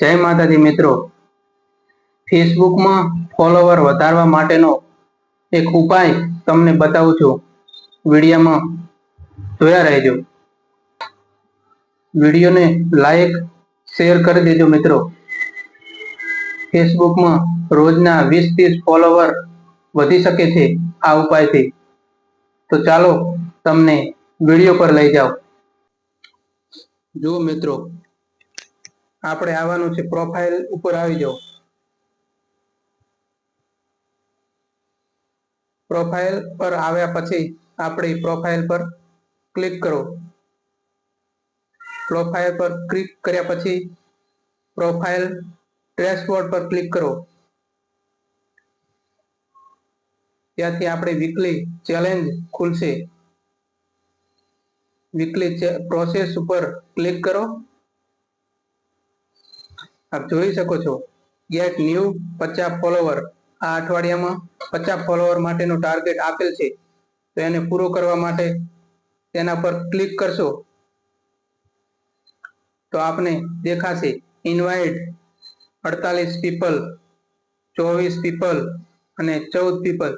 જય માતાજી મિત્રો. ફેસબુકમાં ફોલોવર વધારવા માટેનો એક ઉપાય તમને બતાવું છું. વિડીયોમાં જોયા રહેજો. વિડીયોને લાઈક શેર કરી દેજો મિત્રો. ફેસબુકમાં રોજના વીસ ત્રીસ ફોલોવર વધી શકે છે આ ઉપાયથી. તો ચાલો તમને વીડિયો પર લઈ જાઓ. જુઓ મિત્રો આપણે આવવાનું છે પ્રોફાઇલ ઉપર આવી જાઓ. પ્રોફાઇલ પર આવ્યા પછી આપણે પ્રોફાઇલ પર ક્લિક કરો. પ્રોફાઇલ પર ક્લિક કર્યા પછી પ્રોફાઇલ ડેશબોર્ડ પર ક્લિક કરો. ત્યાંથી આપણે વીકલી ચેલેન્જ ખુલશે. વીકલી પ્રોસેસ ઉપર ક્લિક કરો. આપ જોઈ શકો છો. ગેટ ન્યૂ પચાસ ફોલોવર આ અઠવાડિયામાં પચાસ ફોલોવર માટેનો ટાર્ગેટ આપેલ છે. તો એને પૂરો કરવા માટે તેના પર ક્લિક કરશો. તો આપને દેખાશે ઇન્વાઇટ અડતાલીસ પીપલ ચોવીસ પીપલ અને ચૌદ પીપલ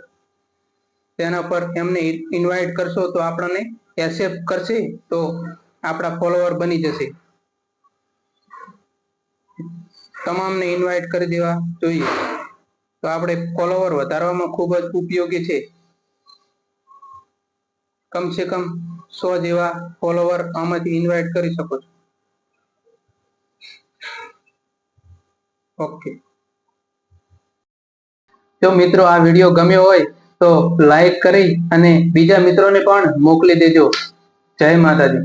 તેના પર એમને ઇન્વાઇટ કરશો તો આપણને એસેપ્ટ કરશે તો આપણા ફોલોવર બની જશે. તમામને ઇન્વાઇટ કરી દેવા જોઈએ. તો આપણે ફોલોવર વધારવામાં ખૂબ જ ઉપયોગી છે. કમસે કમ સો જેવા ફોલોવર આમાંથી ઇન્વાઇટ કરી શકો છો. ઓકે જો મિત્રો આ વીડિયો ગમ્યો હોય તો લાઈક કરી અને બીજા મિત્રોને પણ મોકલી દેજો. જય માતાજી.